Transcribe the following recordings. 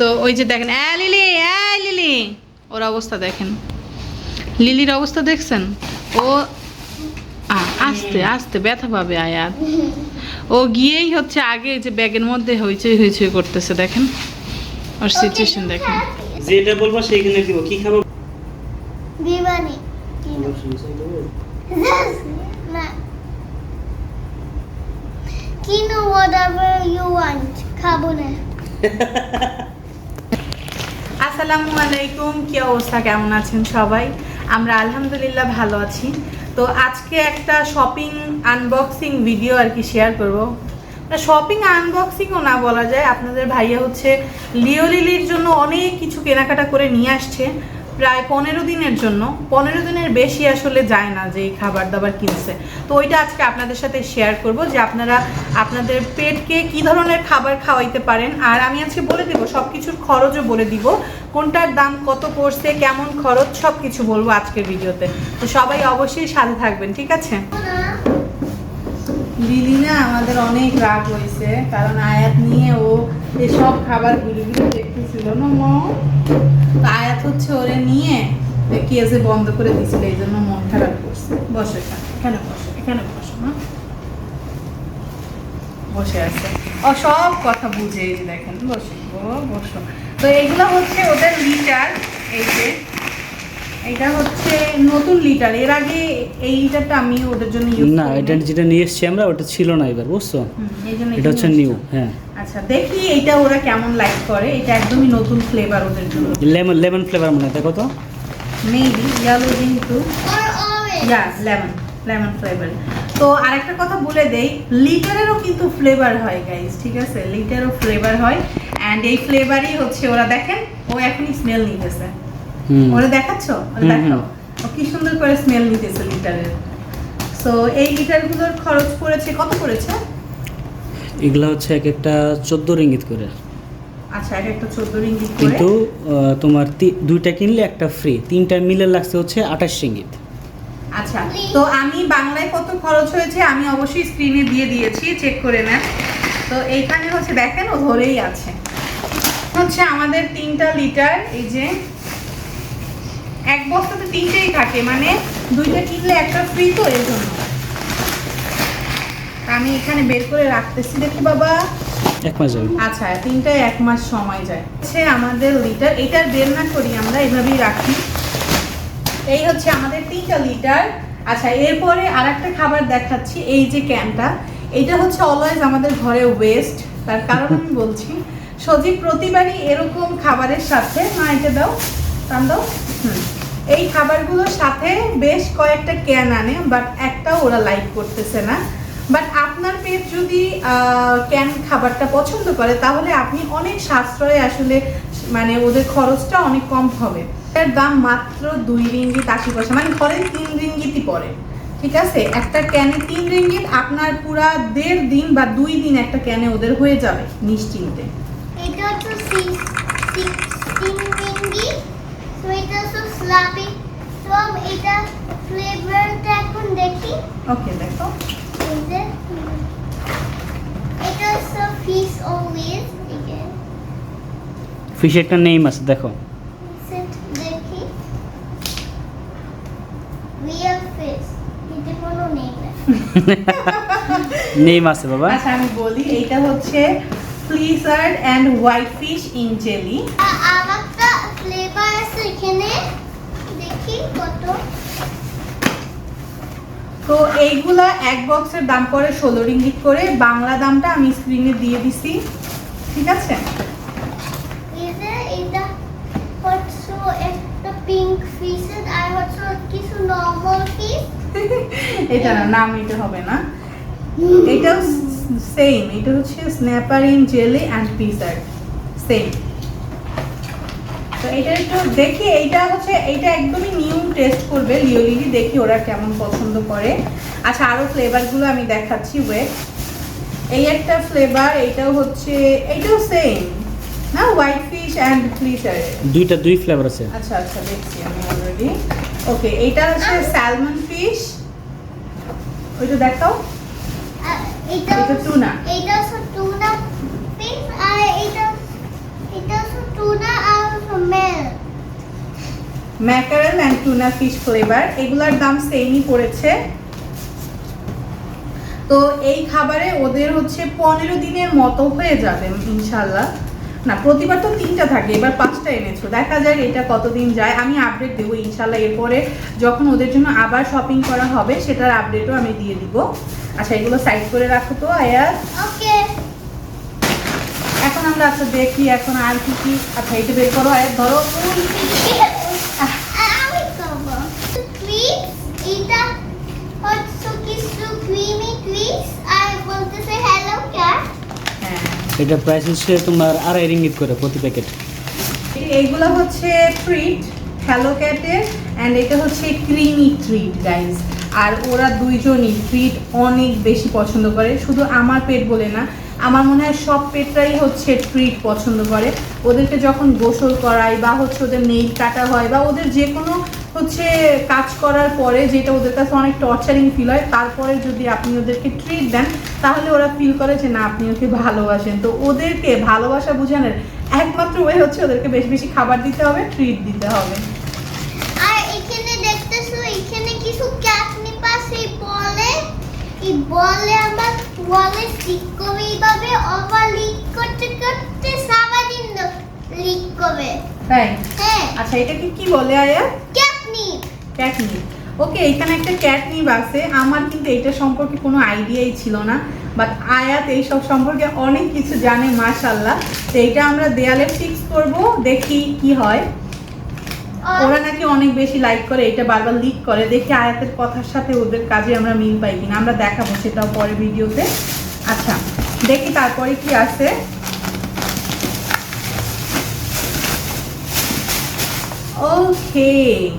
তো ওই যে দেখেন অ্যা লিলি অ্যা লিলি। ওর অবস্থা দেখেন। লিলির অবস্থা দেখছেন? ও আস্তে আস্তে ব্যথা পাবে আয়াত। ও গিয়েই হচ্ছে আগে যে ব্যাগের মধ্যে হইচই হইচই করতেছে দেখেন। ওর সিচুয়েশন দেখেন। যেটা বলব সেইখানে দিব। কি খাব? বিরিয়ানি। না। কিনো whatever you want খাব না। আসসালামু আলাইকুম, কি অবস্থা? কেমন আছেন সবাই? আমরা আলহামদুলিল্লাহ ভালো আছি। তো আজকে একটা শপিং আনবক্সিং ভিডিও আর কি শেয়ার করব। শপিং আনবক্সিংও না বলা যায়, আপনাদের ভাইয়া হচ্ছে লিওলিলির জন্য অনেক কিছু কেনাকাটা করে নিয়ে আসছে। প্রায় পনেরো দিনের জন্য, পনেরো দিনের বেশি আসলে যায় না যে এই খাবার দাবার কিনছে। তো ওইটা আজকে আপনাদের সাথে শেয়ার করব যে আপনারা, আপনাদের পেটকে কি ধরনের খাবার খাওয়াইতে পারেন। আর আমি আজকে বলে দেবো সব কিছুর খরচও বলে দিব। কোনটার দাম কত পড়ছে, কেমন খরচ সব কিছু বলব আজকের ভিডিওতে। তো সবাই অবশ্যই সাথে থাকবেন, ঠিক আছে? লিলি না আমাদের অনেক রাগ হয়েছে, কারণ আয়াত নিয়ে ও এসব খাবার ঘুরে দেখতেছিল। না মো। আয়াত হচ্ছে ওরে নিয়ে কেজে বন্ধ করে দিছিল, এই জন্য মন খারাপ করছে। বসে এখানে। বসে, এখানে বসো না বসে আছে। ও সব কথা বুঝে দেখেন, বসে বসো। তো এইগুলো হচ্ছে ওদের লিটার, এই যে এটা হচ্ছে নতুন লিটার। এর আগে এই লিটারটা আমি ওদের জন্য ইউজ না এটা যেটা নিয়ে এসেছি আমরা ওটা ছিল না এবার বুঝছ? এটা হচ্ছে নিউ হ্যাঁ। আচ্ছা দেখি এটা ওরা কেমন লাইক করে। এটা একদমই নতুন ফ্লেভার ওদের জন্য। লেমন লেমন ফ্লেভার মনে দেখো তো মেবি ইয়েলো কিন্তু ইয়া লেমন লেমন ফ্লেভার তো আরেকটা কথা বলে দেই লিটারেরও কিন্তু ফ্লেভার হয় গাইস ঠিক আছে? লিটারও ফ্লেভার হয়। অ্যান্ড এই ফ্লেভারই হচ্ছে ওরা দেখেন ও এখনই স্মেল নিতেছে। ওরা দেখাচ্ছ? দেখাও। ও কি সুন্দর করে স্মেল নিতেছে লিটারের সো এই লিটারগুলোর খরচ পড়েছে কত পড়েছে? এগুলা হচ্ছে এক একটা চোদ্দ রিঙ্গিত করে। আচ্ছা এক একটা চোদ্দ রিঙ্গিত করে। কিন্তু তোমার দুইটা কিনলে একটা ফ্রি তিনটা মিলে লাগছে হচ্ছে আঠাশ রিঙ্গিত। আচ্ছা তো আমি বাংলায় কত খরচ হয়েছে আমি অবশ্যই স্ক্রিনে দিয়ে দিয়েছি চেক করে নেন তো এইখানে হচ্ছে দেখেন ও ধরেই আছে। হচ্ছে আমাদের তিনটা লিটার এই যে এক বস্তাতে তিনটেই থাকে মানে দুইটা কিনলে একটা ফ্রি তো এর জন্য। আমি এখানে বের করে রাখতেছি দেখি বাবা। এক মাস যাবে। আচ্ছা তিনটায় এক মাস সময় যায়। হচ্ছে আমাদের লিটার এটার বের না করি আমরা এভাবেই রাখি। এই হচ্ছে আমাদের তিনটা লিটার আচ্ছা এরপরে আর একটা খাবার দেখাচ্ছি এই যে ক্যানটা। এটা হচ্ছে অলওয়েজ আমাদের ঘরে ওয়েস্ট তার কারণ আমি বলছি। সজীব প্রতিবারই এরকম খাবারের সাথে মা এটা দাও টান দাও। হুম। এই খাবারগুলোর সাথে বেশ কয়েকটা ক্যান আনে বাট একটাও ওরা লাইক করতেছে না। বাট আপনার পেট যদি ক্যান খাবারটা পছন্দ করে, তাহলে আপনি অনেক সাশ্রয়ে আসলে মানে ওদের খরচটা অনেক কম হবে। এর দাম মাত্র দুই রিঙ্গিত আশি পয়সা মানে ধরেন তিন রিঙ্গিতই পড়ে, ঠিক আছে? একটা ক্যানে তিন রিঙ্গিত আপনার পুরা দেড় দিন বা দুই দিন একটা ক্যানে ওদের হয়ে যাবে, নিশ্চিন্তে। এটা হচ্ছে সিক্সটিন রিঙ্গি তো এটা স্লাবি তো এটা ফ্লেভারটা এখন দেখি। ওকে দেখো। এটা হচ্ছে ফিশ অলওয়েজ ফিশ একটা নেম আছে দেখো। সেট দেখি। রিয়েল ফিশ এটা কোনো নেই। না নেম আছে বাবা। আচ্ছা আমি বলি এইটা হচ্ছে ফ্লিজার্ড and white fish in jelly আমারটা ফ্লেভার আছে এখানে। দেখি কত? তো এইগুলা এক বক্সের দাম পড়ে ষোলো রিঙ্গিত করে বাংলা দামটা আমি স্ক্রিনে দিয়ে দিছি। ঠিক আছে? এটা হচ্ছে একটা পিঙ্ক ফিশ আর হচ্ছে কিছু নর্মাল এটা না নাম এটা হবে না। এটাও সেম এটা হচ্ছে স্ন্যাপার ইন জেলি অ্যান্ড পিজার সেম তো এটা একটু দেখি এইটা হচ্ছে এইটা একদমই নিউ টেস্ট করবে। লিওলিলি দেখি ওরা কেমন পছন্দ করে। আচ্ছা আরও ফ্লেভারগুলো আমি দেখাচ্ছি ওয়েট এই একটা ফ্লেভার এইটাও হচ্ছে এইটাও সেম না? হোয়াইট ফিশ অ্যান্ড ফ্লিটার দুইটা দুই ফ্লেভার আছে। আচ্ছা আচ্ছা দেখছি আমি অলরেডি ওকে এইটা হচ্ছে স্যালমন ফিশ ওইটা দেখাও। এটা টুনা হচ্ছে টুনা ফিশ আর এটা এটা হচ্ছে mackerel and tuna fish flavour এগুলার দাম সেমই পড়েছে। তো এই খাবারে ওদের হচ্ছে পনেরো দিনের মতো হয়ে যাবে ইনশাল্লাহ না প্রতিবার তো তিনটা থাকে এবার পাঁচটা এনেছো। দেখা যাক এটা কতদিন যায়। আমি আপডেট দেবো ইনশাল্লাহ এরপরে যখন ওদের জন্য আবার শপিং করা হবে সেটার আপডেটও আমি দিয়ে দিব। আচ্ছা এগুলো সাইড করে রাখো তো আয়ার ওকে এখন আমরা আচ্ছা দেখি এখন আর কি কি। আচ্ছা এটা বের করো আয়ার ধরো আমি খাব টুইক্স এটা হচ্ছে কিছু ক্রিমি টুইক্স আর বলতেছে হ্যালো ক্যাট হ্যাঁ এটা প্রাইস হচ্ছে তোমার আড়াই রিঙ্গিত করে প্রতি প্যাকেট এইগুলো হচ্ছে ট্রিট হ্যালো ক্যাটের অ্যান্ড এটা হচ্ছে ক্রিমি ট্রিট গাইজ আর ওরা দুইজনই ট্রিট অনেক বেশি পছন্দ করে। শুধু আমার পেট বলে না, আমার মনে হয় সব পেটরাই হচ্ছে ট্রিট পছন্দ করে। ওদেরকে যখন গোসল করাই বা হচ্ছে ওদের নেই কাটা হয় বা ওদের যে কোনো হচ্ছে কাজ করার পরে যেটা ওদের কাছে অনেক টর্চারিং ফিল হয় তারপরে যদি আপনি ওদেরকে ট্রিট দেন তাহলে ওরা ফিল করে যে না আপনি ওকে ভালোবাসেন। তো ওদেরকে ভালোবাসা বোঝানোর একমাত্র ওয়ে হচ্ছে ওদেরকে বেশি বেশি খাবার দিতে হবে ট্রিট দিতে হবে। আর এখানে দেখতেছো এখানে কিছু এই বলে। এই বলে আমার বলে লিক করবে। এইভাবে আবার লিক করতে করতে সারাদিন লিক করবে। তাই? হ্যাঁ। আচ্ছা এটাকে কি বলে আয়া? ক্যাটনিপ ওকে এখানে একটা ক্যাটনিপ আছে। আমার কিন্তু এটা সম্পর্কে কোনো আইডিয়াই ছিল না বাট আয়াত এইসব সম্পর্কে অনেক কিছু জানে মাশাল্লাহ তো এটা আমরা দেয়ালে ফিক্স করব, দেখি কি হয়। ওরা নাকি অনেক বেশি লাইক করে, এটা বারবার লিক করে। দেখি আয়াতের কথার সাথে ওদের কাজে আমরা মিল পাই কিনা। আমরা দেখাবো সেটাও পরে ভিডিওতে। আচ্ছা দেখি তারপরে কি আছে। ওকে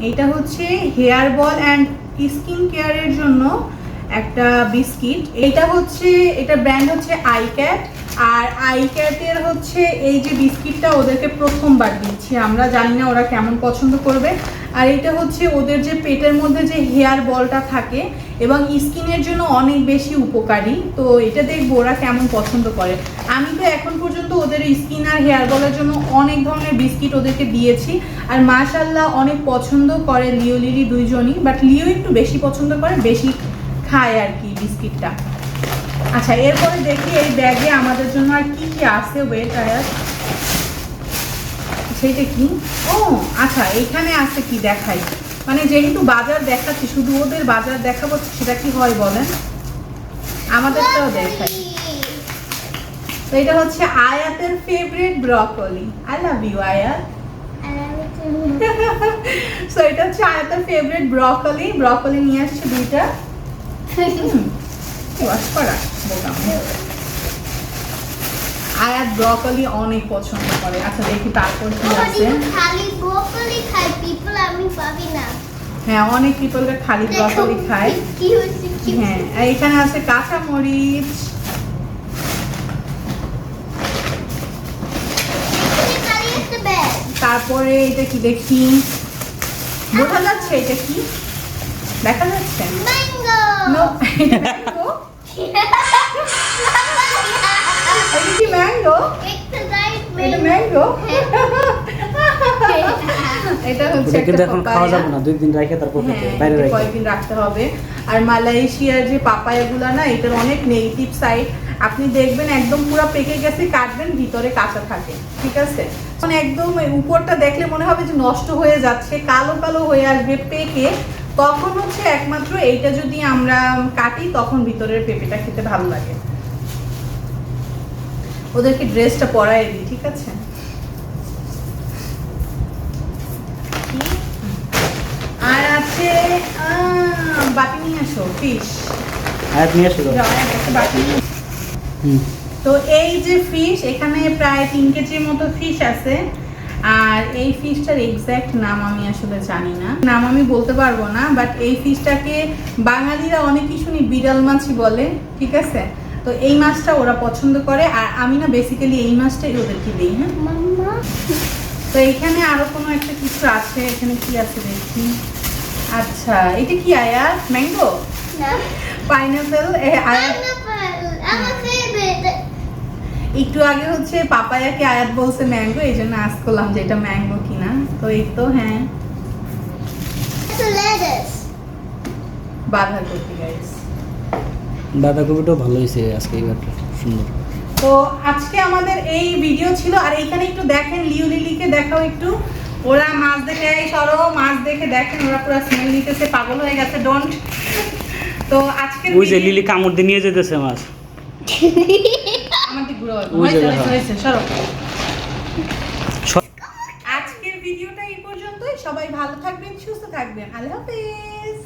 এটা হচ্ছে হেয়ার বল অ্যান্ড স্কিন কেয়ারের জন্য একটা বিস্কিট এটা হচ্ছে, এটা ব্র্যান্ড হচ্ছে আই ক্যাট আর আই ক্যাটের হচ্ছে এই যে বিস্কিটটা ওদেরকে প্রথমবার দিচ্ছি আমরা জানি না ওরা কেমন পছন্দ করবে। আর এটা হচ্ছে ওদের যে পেটের মধ্যে যে হেয়ার বলটা থাকে এবং স্কিনের জন্য অনেক বেশি উপকারী। তো এটা দেখব ওরা কেমন পছন্দ করে। আমি তো এখন পর্যন্ত ওদের স্কিন আর হেয়ার বলের জন্য অনেক ধরনের বিস্কিট ওদেরকে দিয়েছি। আর মাশাল্লাহ অনেক পছন্দ করে লিও লিলি দুইজনই বাট লিও একটু বেশি পছন্দ করে, বেশি খায় আর কি বিস্কিটটা। আচ্ছা এরপরে দেখি এই ব্যাগে আমাদের জন্য আর কি কি আছে ওয়েট আয়ার সেইটা কি? ও আচ্ছা এখানে আছে কি? দেখাই। মানে যেহেতু বাজার দেখাচ্ছি, শুধু ওদের বাজার দেখাবো, সেটা কি হয় বলেন? আমাদেরটাও দেখাই। তো এটা হচ্ছে আয়াতের favourite broccoli I love you Ayat. So এটা হচ্ছে আয়াতের ফেভারিট ব্রকলি ব্রকলি নিয়ে আসছে দুইটা। ওয়াশ করা আয়াত ব্রকলি অনেক পছন্দ করে। আচ্ছা দেখি তারপর কি আছে। খালি ব্রোকলি খাই পিপল আমি পাবি না। হ্যাঁ অনেক পিপলরা খালি ব্রকলি খায়। হ্যাঁ এখানে আছে কাঁচা মরিচ তারপরে এটা কি দেখি? বোঝা যাচ্ছে এটা কি? দেখা যাচ্ছে? ম্যাঙ্গো হচ্ছে কিন্তু এখন খাওয়া যাবে না দুই দিন রেখে তারপর হ্যাঁ, বাইরে এটা কয়েকদিন রাখতে হবে। আর মালয়েশিয়ার যে পাপায়াগুলো না এটার অনেক নেগেটিভ সাইড আপনি দেখবেন একদম পুরো পেকে গেছে কাটবেন ভিতরে কাঁচা থাকে ঠিক আছে? মানে একদম উপরটা দেখলে মনে হবে যে নষ্ট হয়ে যাচ্ছে কালো কালো হয়ে আসবে পেকে। তখন হচ্ছে একমাত্র এইটা যদি আমরা কাটি তখন ভিতরের পেঁপেটা খেতে ভালো লাগে। ওদেরকে ড্রেসটা পরাই দিই ঠিক আছে? বাটি নিয়ে আসো ফিশ আয়াত নিয়ে আসলো বাটি নিয়ে এসো। হুম। তো এই যে ফিশ এখানে প্রায় তিন কেজির মতো ফিশ আছে। আর এই ফিশটার এক্স্যাক্ট নাম আমি আসলে জানি না। নাম আমি বলতে পারব না বাট এই ফিশটাকে বাঙালিরা অনেকই শুনি বিড়াল মাছই বলে ঠিক আছে? তো এই মাছটা ওরা পছন্দ করে আর আমি না বেসিক্যালি এই মাছটাই ওদেরকে দিই হ্যাঁ? তো এখানে আরও কোনো একটা কিছু আছে? এখানে কি আছে দেখি? আচ্ছা এটা কি আয়াত? ম্যাঙ্গো না। পাইনাপেল আয়াত? একটু আগে হচ্ছে পাপায়াকে আয়াত বলছে ম্যাঙ্গো এই জন্য আজ করলাম যে এটা ম্যাঙ্গো কিনা। তো এই তো হ্যাঁ। বাঁধাকপি গাইস বাঁধাকপিটাও ভালো হয়েছে আজকে এবার সুন্দর। তো আজকে আমাদের এই ভিডিও ছিল আর এইখানে একটু দেখেন লিউ লিলিকে দেখাও একটু। ওরা মাছ দেখে এই সরো মাছ দেখে দেখেন ওরা পুরো স্মেল নিতেছে পাগল হয়ে গেছে ডোন্ট তো আজকে ওই যে লিলি কামড় দিয়ে নিয়ে যেতেছে মাছ। আমাদের গুড় ঘুরে ওই যে হয়েছে, সরো। আজকের ভিডিওটা এই পর্যন্তই। সবাই ভালো থাকবেন সুস্থ থাকবেন। আল্লাহ হাফেজ।